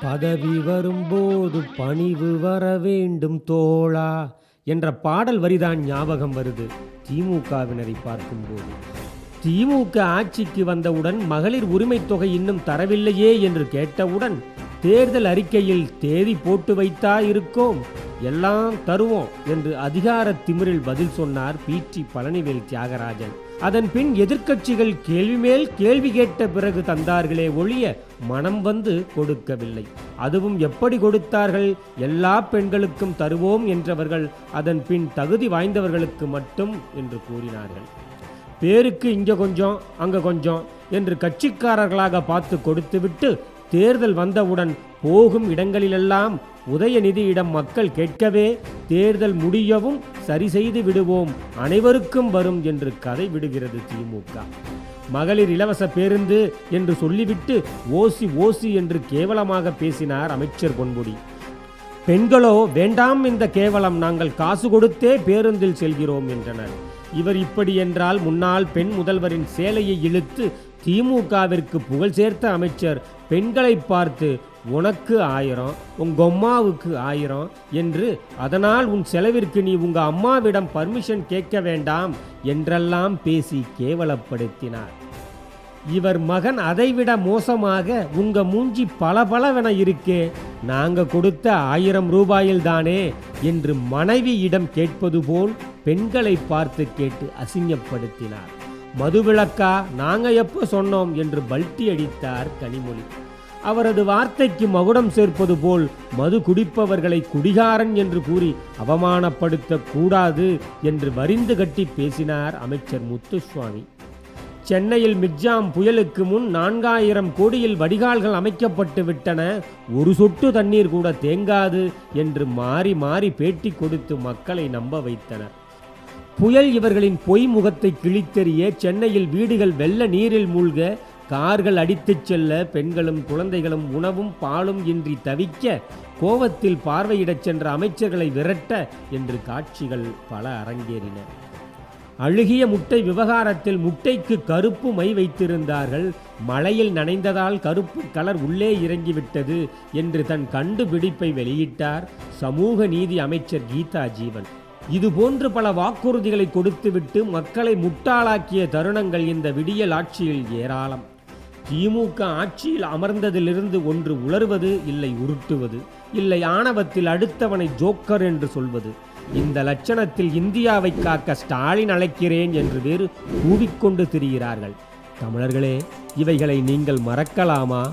பதவி வரும்போது பணிவு வர வேண்டும் தோழா என்ற பாடல் வரிதான் ஞாபகம் வருது. திமுகவினரை பார்க்கும்போது. திமுக ஆட்சிக்கு வந்தவுடன் மகளிர் உரிமைத் தொகை இன்னும் தரவில்லையே என்று கேட்டவுடன் தேர்தல் அறிக்கையில் தேதி போட்டு வைத்தா இருக்கோம் எல்லாம் தருவோம் என்று அதிகார திமிரில் பதில் சொன்னார் பிடி பழனிவேல் தியாகராஜன். அதன் பின் எதிர்க்கட்சிகள் கேள்வி மேல் கேள்வி கேட்ட பிறகு தந்தார்களே ஒழிய மனம் வந்து கொடுக்கவில்லை. அதுவும் எப்படி கொடுத்தார்கள்? எல்லா பெண்களுக்கும் தருவோம் என்றவர்கள் அதன் பின் தகுதி வாய்ந்தவர்களுக்கு மட்டும் என்று கூறினார்கள். பேருக்கு இங்கே கொஞ்சம் அங்கே கொஞ்சம் என்று கட்சிக்காரர்களாக பார்த்து கொடுத்துவிட்டு தேர்தல் வந்தவுடன் போகும் இடங்களிலெல்லாம் உதயநிதியிடம் மக்கள் கேட்கவே தேர்தல் முடியவும் சரி செய்து விடுவோம் அனைவருக்கும் வரும் என்று கதை விடுகிறது திமுக. மகளிர் இலவச பேருந்து என்று சொல்லிவிட்டு ஓசி ஓசி என்று கேவலமாக பேசினார் அமைச்சர் பொன்முடி. பெண்களோ வேண்டாம் இந்த கேவலம் நாங்கள் காசு கொடுத்தே பேருந்தில் செல்கிறோம் என்றனர். இவர் இப்படி என்றால் முன்னாள் பெண் முதல்வரின் சேலையை இழுத்து திமுகவிற்கு புகழ் சேர்த்த அமைச்சர் பெண்களை பார்த்து உனக்கு ஆயிரம் உங்க அம்மாவுக்கு ஆயிரம் என்று அதனால் உன் செலவிற்கு நீ உங்க அம்மாவிடம் பர்மிஷன் கேட்க வேண்டாம் என்றெல்லாம் பேசி கேவலப்படுத்தினார். இவர் மகன் அதைவிட மோசமாக உங்க மூஞ்சி பளபளவென இருக்கே நாங்க கொடுத்த ஆயிரம் ரூபாயில்தானே என்று மனைவியிடம் கேட்பது போல் பெண்களை பார்த்து கேட்டு அசிங்கப்படுத்தினார். மதுவிலக்கா நாங்க எப்போ சொன்னோம்? என்று பல்ட்டி அடித்தார் கனிமொழி. அவரது வார்த்தைக்கு மகுடம் சேர்ப்பது போல் மது குடிப்பவர்களை குடிகாரன் என்று கூறி அவமானப்படுத்த கூடாது என்று வரிந்து கட்டி பேசினார் அமைச்சர் முத்துசுவாமி. சென்னையில் மிக்ஜாம் புயலுக்கு முன் நான்காயிரம் கோடியில் வடிகால்கள் அமைக்கப்பட்டு விட்டன. ஒரு சொட்டு தண்ணீர் கூட தேங்காது என்று மாறி மாறி பேட்டி கொடுத்து மக்களை நம்ப வைத்தனர். புயல் இவர்களின் பொய் முகத்தை கிழித்தெறிய சென்னையில் வீடுகள் வெள்ள நீரில் மூழ்க கார்கள் அடித்துச் செல்ல பெண்களும் குழந்தைகளும் உணவும் பாலும் இன்றி தவிக்க கோவத்தில் பார்வையிடச் சென்ற அமைச்சர்களை விரட்ட என்று காட்சிகள் பல அரங்கேறின. அழுகிய முட்டை விவகாரத்தில் முட்டைக்கு கருப்பு மை வைத்திருந்தார்கள். மழையில் நனைந்ததால் கருப்பு கலர் உள்ளே இறங்கிவிட்டது என்று தன் கண்டுபிடிப்பை வெளியிட்டார் சமூக நீதி அமைச்சர் கீதா ஜீவன் இதுபோன்று பல வாக்குறுதிகளை கொடுத்துவிட்டு மக்களை முட்டாளாக்கிய தருணங்கள் இந்த விடியல் ஆட்சியில் ஏராளம். திமுக ஆட்சியில் அமர்ந்ததிலிருந்து ஒன்று உளறுவது இல்லை உருட்டுவது இல்லை ஆணவத்தில் அடுத்தவனை ஜோக்கர் என்று சொல்வது. இந்த லட்சணத்தில் இந்தியாவை காக்க ஸ்டாலின் அழைக்கிறேன் என்று வேறு கூவிக்கொண்டு திரிகிறார்கள். தமிழர்களே இவைகளை நீங்கள் மறக்கலாமா?